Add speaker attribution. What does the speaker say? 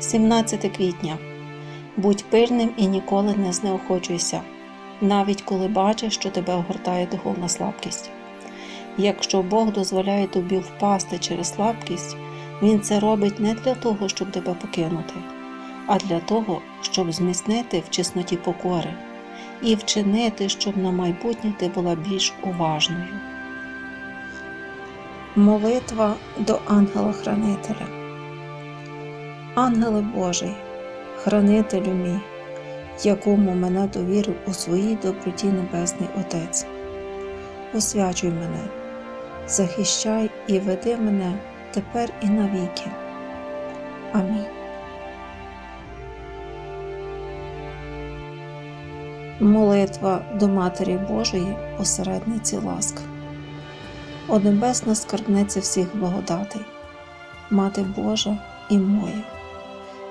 Speaker 1: 17 квітня. Будь пильним і ніколи не знеохочуйся, навіть коли бачиш, що тебе огортає духовна слабкість. Якщо Бог дозволяє тобі впасти через слабкість, Він це робить не для того, щоб тебе покинути, а для того, щоб зміцнити в чесноті покори і вчинити, щоб на майбутнє ти була більш уважною. Молитва до ангела-хранителя. Ангеле Божий, хранителю мій, якому мене довірив у своїй доброті Небесний Отець. Освячуй мене, захищай і веди мене тепер і навіки. Амінь. Молитва до Матері Божої, посередниці ласк. О небесна скарбниця всіх благодатей, Мати Божа і моя,